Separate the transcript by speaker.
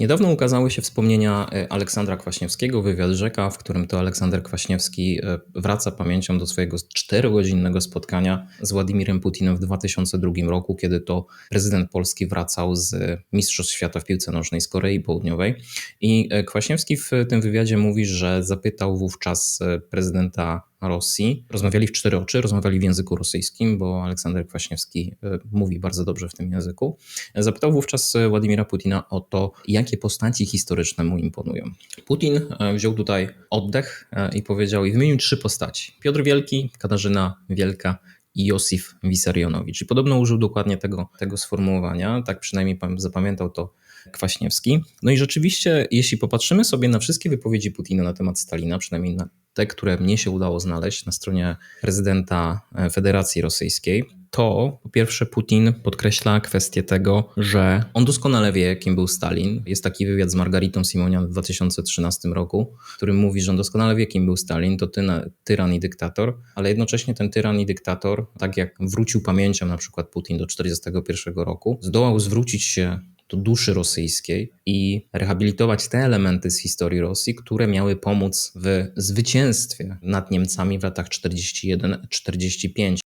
Speaker 1: Niedawno ukazały się wspomnienia e, Aleksandra Kwaśniewskiego, wywiad rzeka, w którym to Aleksander Kwaśniewski e, wraca pamięcią do swojego czterogodzinnego spotkania z Władimirem Putinem w 2002 roku, kiedy to prezydent Polski wracał z Mistrzostw Świata w piłce nożnej z Korei Południowej. I e, Kwaśniewski w tym wywiadzie mówi, że zapytał wówczas prezydenta Rosji. Rozmawiali w cztery oczy, rozmawiali w języku rosyjskim, bo Aleksander Kwaśniewski mówi bardzo dobrze w tym języku. Zapytał wówczas Władimira Putina o to, jakie postaci historyczne mu imponują. Putin e, wziął tutaj oddech e, i powiedział i wymienił trzy postaci. Piotr Wielki, Katarzyna Wielka i Josif Wisarionowicz. I podobno użył dokładnie tego, tego sformułowania, tak przynajmniej zapamiętał to Kwaśniewski. No i rzeczywiście, jeśli popatrzymy sobie na wszystkie wypowiedzi Putina na temat Stalina, przynajmniej na te, które mnie się udało znaleźć na stronie prezydenta Federacji Rosyjskiej, to po pierwsze Putin podkreśla kwestię tego, że on doskonale wie, kim był Stalin. Jest taki wywiad z Margaritą Simonian w 2013 roku, w którym mówi, że on doskonale wie, kim był Stalin, to tyran i dyktator, ale jednocześnie ten tyran i dyktator, tak jak wrócił pamięcią na przykład Putin do 1941 roku, zdołał zwrócić się do duszy rosyjskiej i rehabilitować te elementy z historii Rosji, które miały pomóc w zwycięstwie nad Niemcami w latach 41-45.